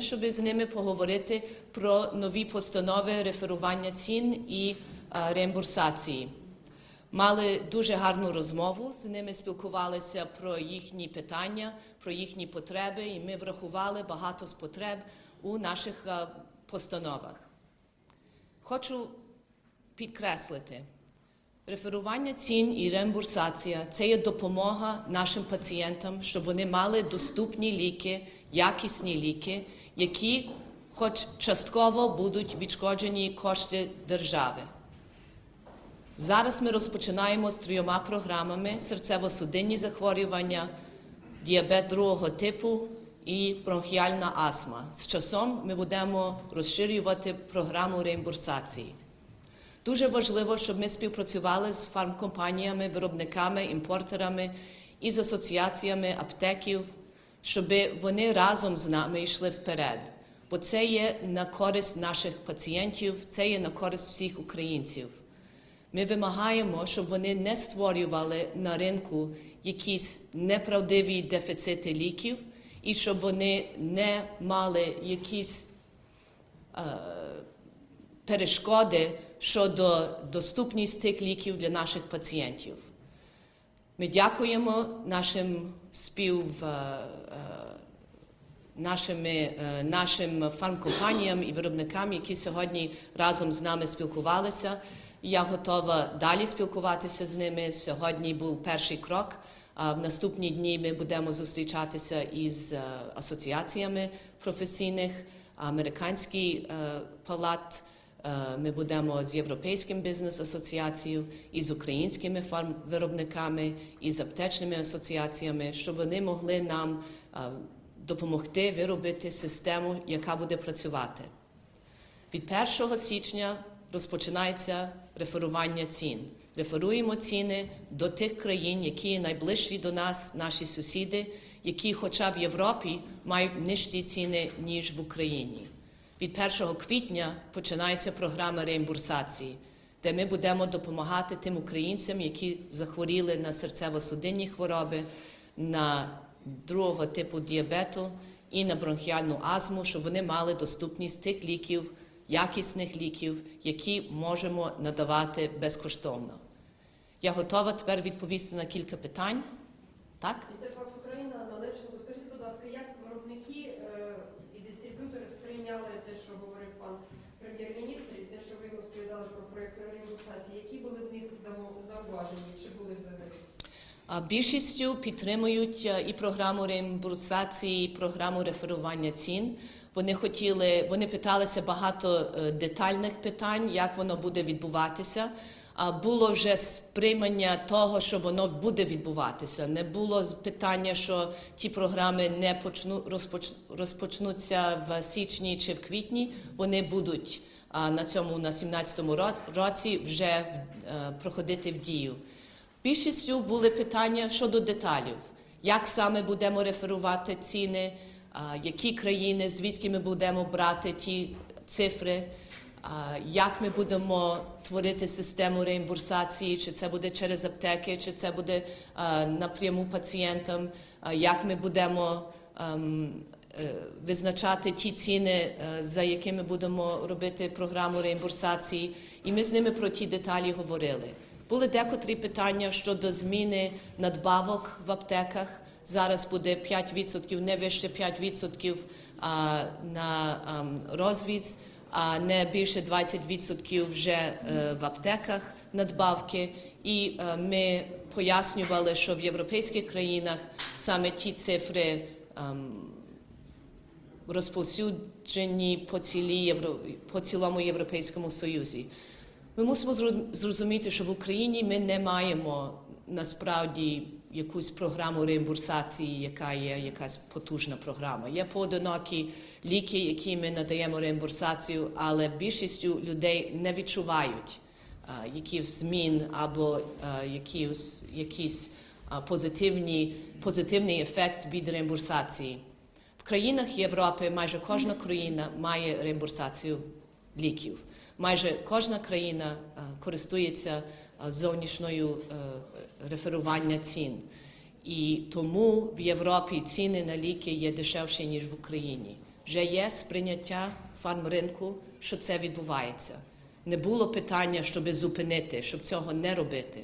щоб з ними поговорити про нові постанови реферування цін і реімбурсації. Мали дуже гарну розмову, з ними спілкувалися про їхні питання, про їхні потреби, і ми врахували багато з потреб у наших постановах. Хочу підкреслити, реферування цін і реімбурсація це є допомога нашим пацієнтам, щоб вони мали доступні ліки, якісні ліки, які, хоч частково, будуть відшкоджені кошти держави. Зараз ми розпочинаємо з трьома програмами: серцево-судинні захворювання, діабет другого типу і бронхіальна астма. З часом ми будемо розширювати програму реімбурсації. Дуже важливо, щоб ми співпрацювали з фармкомпаніями, виробниками, імпортерами і з асоціаціями аптеків, щоб вони разом з нами йшли вперед. Бо це є на користь наших пацієнтів, це є на користь всіх українців. Ми вимагаємо, щоб вони не створювали на ринку якісь неправдиві дефіцити ліків, і щоб вони не мали якісь е, перешкоди щодо доступності тих ліків для наших пацієнтів. Ми дякуємо нашим спів. е, е, Нашими, е, нашим фармкомпаніям і виробникам, які сьогодні разом з нами спілкувалися. Я готова далі спілкуватися з ними. Сьогодні був перший крок. В наступні дні ми будемо зустрічатися із асоціаціями професійних, американський палат. Е, Ми будемо з Європейським бізнес асоціацією і з українськими фармвиробниками, і з аптечними асоціаціями, щоб вони могли нам е, допомогти виробити систему, яка буде працювати. Від 1 січня розпочинається реферування цін. Реферуємо ціни до тих країн, які найближчі до нас, наші сусіди, які, хоча в Європі, мають нижчі ціни, ніж в Україні. Від 1 квітня починається програма реімбурсації, де ми будемо допомагати тим українцям, які захворіли на серцево-судинні хвороби, на другого типу діабету і на бронхіальну астму, щоб вони мали доступність тих ліків, якісних ліків, які можемо надавати безкоштовно. Я готова тепер відповісти на кілька питань. Так? Інтерфакс Україна належного. Скажіть, будь ласка, як виробники е, і дистриб'ютори сприйняли те, що говорив пан прем'єр-міністр, і те, що ви розповідали про проєкт реінвестації? Які були в них замо- зауваження, чи були взагалі? А Більшістю підтримують е, і програму реімбурсації, і програму реферування цін. Вони хотіли, вони питалися багато е, детальних питань, як воно буде відбуватися. А було вже сприймання того, що воно буде відбуватися. Не було питання, що ті програми не почну розпоч, розпочнуться в січні чи в квітні. Вони будуть на цьому на 17-му році вже е, проходити в дію. Більшістю були питання щодо деталів, як саме будемо реферувати ціни, які країни, звідки ми будемо брати ті цифри, як ми будемо творити систему реімбурсації, чи це буде через аптеки, чи це буде напряму пацієнтам, як ми будемо ем, е, визначати ті ціни, е, за якими будемо робити програму реімбурсації, і ми з ними про ті деталі говорили. Були декотрі питання щодо зміни надбавок в аптеках. Зараз буде 5%, не вище 5% а, на ам, розвіз, а не більше 20% вже е, в аптеках надбавки. І е, ми пояснювали, що в європейських країнах саме ті цифри ам, розповсюджені по, Євро... по цілому Європейському Союзі. Ми мусимо зрозуміти, що в Україні ми не маємо насправді якусь програму реімбурсації, яка є якась потужна програма. Є поодинокі ліки, які ми надаємо реімбурсацію, але більшістю людей не відчувають а, якихось змін або якісь, якісь позитивні, позитивний ефект від реімбурсації. В країнах Європи майже кожна країна має реімбурсацію ліків. Майже кожна країна е, користується е, зовнішньою е, реферування цін. І тому в Європі ціни на ліки є дешевші, ніж в Україні. вже є сприйняття фармринку, що це відбувається. Не було питання, щоб зупинити, щоб цього не робити,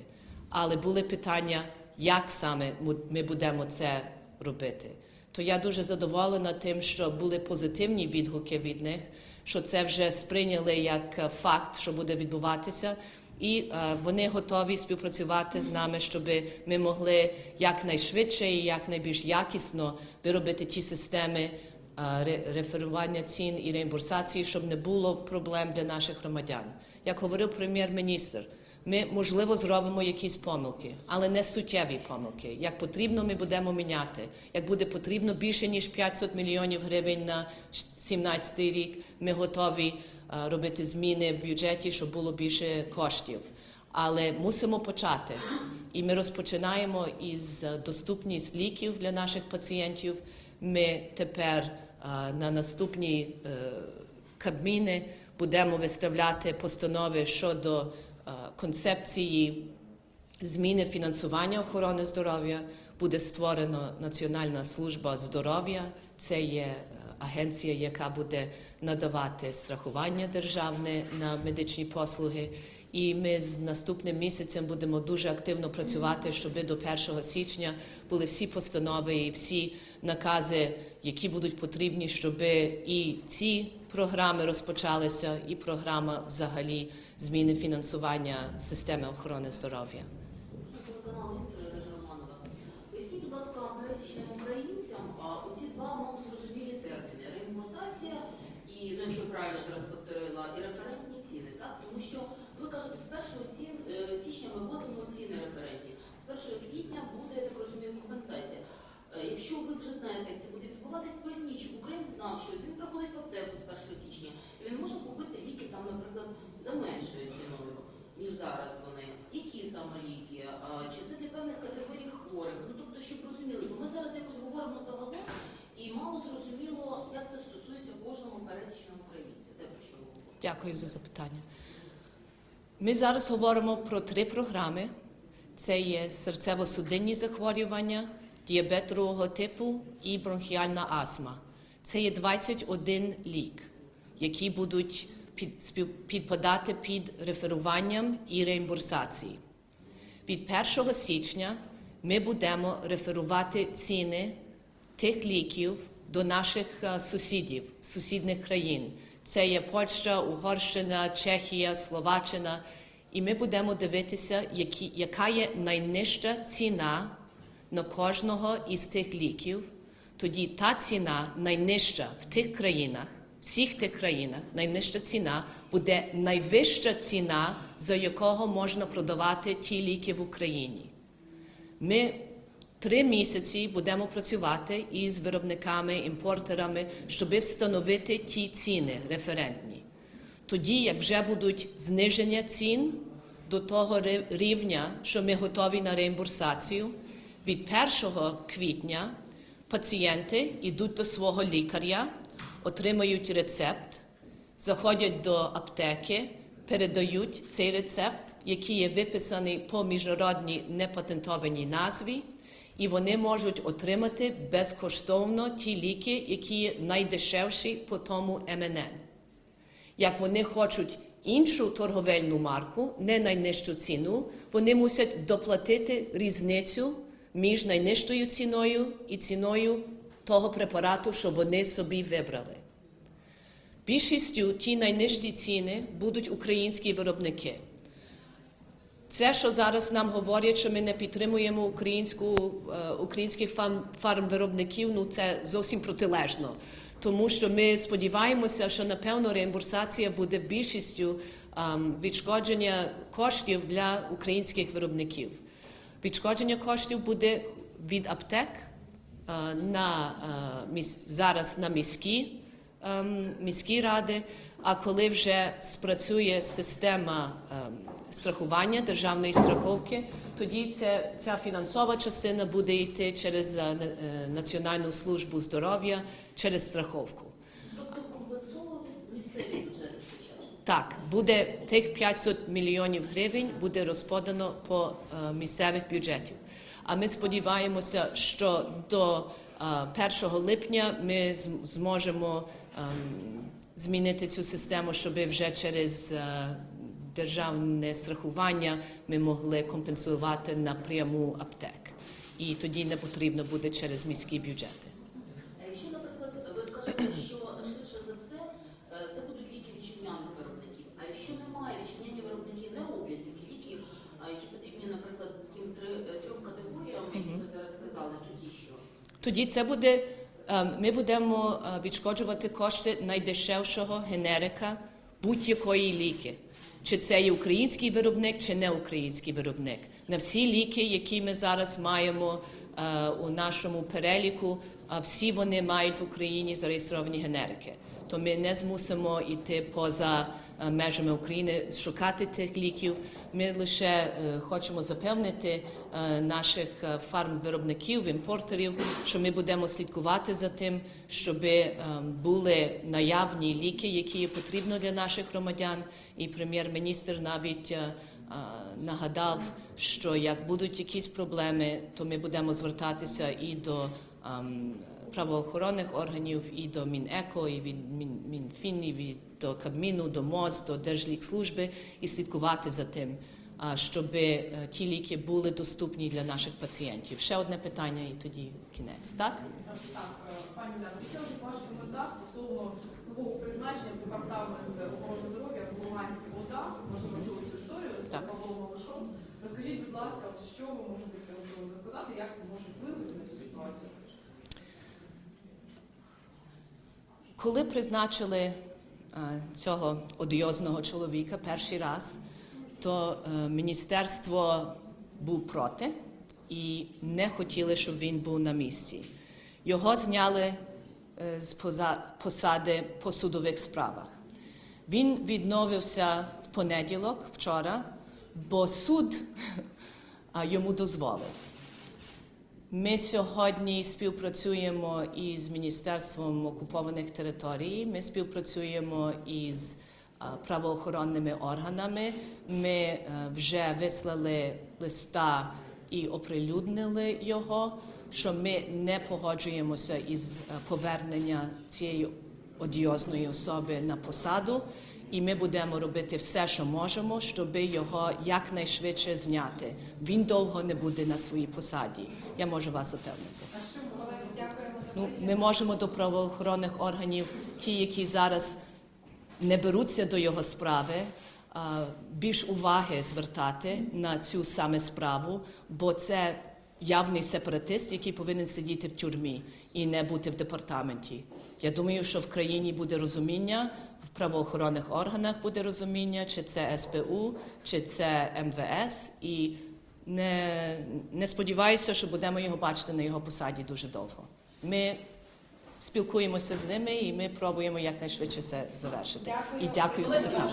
але були питання, як саме ми будемо це робити. То я дуже задоволена тим, що були позитивні відгуки від них, що це вже сприйняли як е, факт, що буде відбуватися, і е, вони готові співпрацювати з нами, щоб ми могли якнайшвидше і якнайбільш якісно виробити ті системи е, реферування цін і реімбурсації, щоб не було проблем для наших громадян. Як говорив прем'єр-міністр, ми можливо зробимо якісь помилки, але не суттєві помилки. Як потрібно, ми будемо міняти. Як буде потрібно більше ніж 500 мільйонів гривень на 2017 рік, ми готові е, робити зміни в бюджеті, щоб було більше коштів. Але мусимо почати. І ми розпочинаємо із е, доступність ліків для наших пацієнтів. Ми тепер е, на наступні кабміни будемо виставляти постанови щодо концепції зміни фінансування охорони здоров'я. Буде створена Національна служба здоров'я. Це є е, агенція, яка буде надавати страхування державне на медичні послуги. І ми з наступним місяцем будемо дуже активно працювати, щоб до 1 січня були всі постанови і всі накази, які будуть потрібні, щоб і ці програми розпочалися, і програма взагалі зміни фінансування системи охорони здоров'я. Поясніть, будь ласка, пересічним українцям оці два малозрозумілі терміни реімбурсація і, ну, якщо правильно зараз повторила, і референтні ціни? Тому що ви кажете, з 1 цін, е, січня ми вводимо ціни референтні, з 1 квітня буде, я так розумію, компенсація. Е, Якщо ви вже знаєте, як це буде відбуватись, поясніть, щоб українець знав, що він приходить в аптеку з 1 січня, і він може купити ліки там, наприклад, за меншою ціною, ніж зараз вони. Які саме ліки? Чи це для певних категорій хворих? Ну тобто, щоб розуміли, бо ми зараз якось говоримо загалом і мало зрозуміло, як це стосується кожного пересічного українця. Те про що ви? Дякую за запитання. Ми зараз говоримо про три програми: це є серцево-судинні захворювання, діабет другого типу і бронхіальна астма. Це є 21 лік, які будуть під, підпадати під реферуванням і реімбурсації. Від 1 січня ми будемо реферувати ціни тих ліків до наших е, сусідів, сусідних країн. Це є Польща, Угорщина, Чехія, Словаччина. І ми будемо дивитися, які, яка є найнижча ціна на кожного із тих ліків. Тоді та ціна найнижча в тих країнах, всіх тих країнах, найнижча ціна буде найвища ціна, за якого можна продавати ті ліки в Україні. Ми три місяці будемо працювати із виробниками, імпортерами, щоб встановити ті ціни референтні. Тоді, як вже будуть зниження цін до того рівня, що ми готові на реімбурсацію, від 1 квітня пацієнти йдуть до свого лікаря, отримають рецепт, заходять до аптеки, передають цей рецепт, який є виписаний по міжнародній непатентованій назві, і вони можуть отримати безкоштовно ті ліки, які є найдешевші по тому МНН. Як вони хочуть іншу торговельну марку, не найнижчу ціну, вони мусять доплатити різницю між найнижчою ціною і ціною того препарату, що вони собі вибрали. Більшістю ті найнижчі ціни будуть українські виробники. Це, що зараз нам говорять, що ми не підтримуємо українську, е, українських фарм, фармвиробників, ну це зовсім протилежно. Тому що ми сподіваємося, що напевно реімбурсація буде більшістю відшкодження коштів для українських виробників. Відшкодження коштів буде від аптек е, на е, зараз на міські, ем, міські ради. А коли вже спрацює система ем, страхування державної страховки, тоді це, ця фінансова частина буде йти через е, на- Національну службу здоров'я, через страховку. Тобто компенсовувати місцеві бюджети спочатку. Так, буде тих 500 мільйонів гривень буде розподано по е, місцевих бюджетів. А ми сподіваємося, що до е, 1 липня ми зможемо ем, змінити цю систему, щоб вже через е, державне страхування ми могли компенсувати напряму аптек. І тоді не потрібно буде через міські бюджети. А якщо, наприклад, ви кажете, що швидше за все е, це будуть ліки вітчизняних виробників. А якщо немає вітчизняні виробники, не роблять такі ліки, а які потрібні, наприклад, таким три- е, трьом категоріям, які ви зараз сказали, тоді що? Тоді це буде. ем, Ми будемо е, відшкоджувати кошти найдешевшого генерика будь-якої ліки. Чи це є український виробник, чи не український виробник. На всі ліки, які ми зараз маємо е, у нашому переліку, всі вони мають в Україні зареєстровані генерики. То ми не змусимо йти поза межами України, шукати тих ліків. Ми лише хочемо запевнити наших фармвиробників, імпортерів, що ми будемо слідкувати за тим, щоб були наявні ліки, які є потрібно для наших громадян. І прем'єр-міністр навіть нагадав, що як будуть якісь проблеми, то ми будемо звертатися і до правоохоронних органів, і до Мінеко, і від Мін, Мінфін, і від до Кабміну, до МОЗ, до Держлікслужби і слідкувати за тим, щоб е, ті ліки були доступні для наших пацієнтів. Ще одне питання, і тоді кінець. Так? Так, е, пані Дана, хотіла б ваш коментар стосовно нового призначення в департамент охорони здоров'я в Луганській ОДА. Можливо, чули цю історію з. Павлом Малишом. Розкажіть, будь ласка, що ви можете з цього сказати, як ви можете вплинути на цю ситуацію? Коли призначили е, цього одіозного чоловіка перший раз, то е, міністерство був проти і не хотіли, щоб він був на місці. Його зняли е, з посади по судових справах. Він відновився в понеділок, вчора, бо суд йому дозволив. Ми сьогодні співпрацюємо із Міністерством окупованих територій. Ми співпрацюємо із правоохоронними органами. Ми е, вже вислали листа і оприлюднили його, що ми не погоджуємося із е, повернення цієї одіозної особи на посаду. І ми будемо робити все, що можемо, щоб його якнайшвидше зняти. Він довго не буде на своїй посаді. Я можу вас запевнити. Ну, ми можемо до правоохоронних органів, ті, які зараз не беруться до його справи, більш уваги звертати на цю саме справу, бо це явний сепаратист, який повинен сидіти в тюрмі і не бути в департаменті. Я думаю, що в країні буде розуміння, в правоохоронних органах буде розуміння, чи це СБУ, чи це МВС, і не, не сподіваюся, що будемо його бачити на його посаді дуже довго. Ми спілкуємося з ними і ми пробуємо якнайшвидше це завершити. Дякую. І дякую за питання.